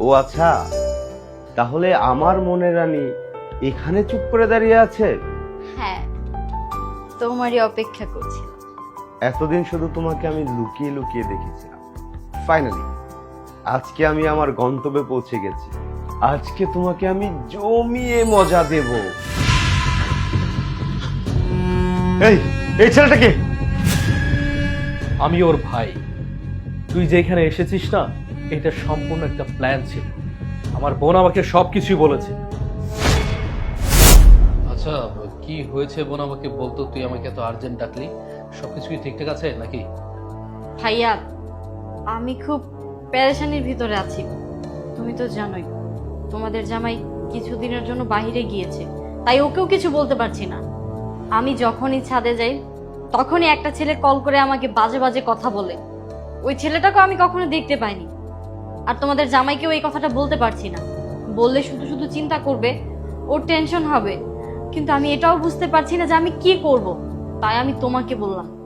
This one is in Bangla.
ও আচ্ছা তাহলে আমার মনের রানী এখানে চুপ করে দাঁড়িয়ে আছে? হ্যাঁ তোমারই অপেক্ষা করছি এতদিন শুধু তোমাকে আমি লুকিয়ে লুকিয়ে দেখেছিলাম। ফাইনালি আজকে আমি আমার গন্তব্যে পৌঁছে গেছি। আজকে তোমাকে আমি জমিয়ে মজা দেব। এই এই ছেলেটাকে আমি ওর ভাই। তুই যে এখানে এসেছিস না এটা সম্পূর্ণ একটা প্ল্যান ছিল। আমার বোন আমাকে সব কিছুই বলেছে। আচ্ছা কি হয়েছে বোন আমাকে বলতো? তুই আমাকে এত আর্জেন্ট ডাকলি। সবকিছু কি ঠিকঠাক আছে নাকি? ভাইয়া আমি খুব প্যারেশানির ভিতরে আছি। তুমি তো জানোই তোমাদের জামাই কিছুদিনের জন্য বাইরে গিয়েছে। তাই ওকেও কিছু বলতে পারছি না। আমি যখনই ছাদে যাই তখনই একটা ছেলে কল করে আমাকে বাজে বাজে কথা বলে। ওই ছেলেটাকে আমি কখনো দেখতে পাইনি। আর তোমাদের জামাইকেও এই কথাটা বলতে পারছি না। বললে শুধু শুধু চিন্তা করবে, ওর টেনশন হবে। কিন্তু আমি এটাও বুঝতে পারছি না যে আমি কি করব। তাই আমি তোমাকে বললাম।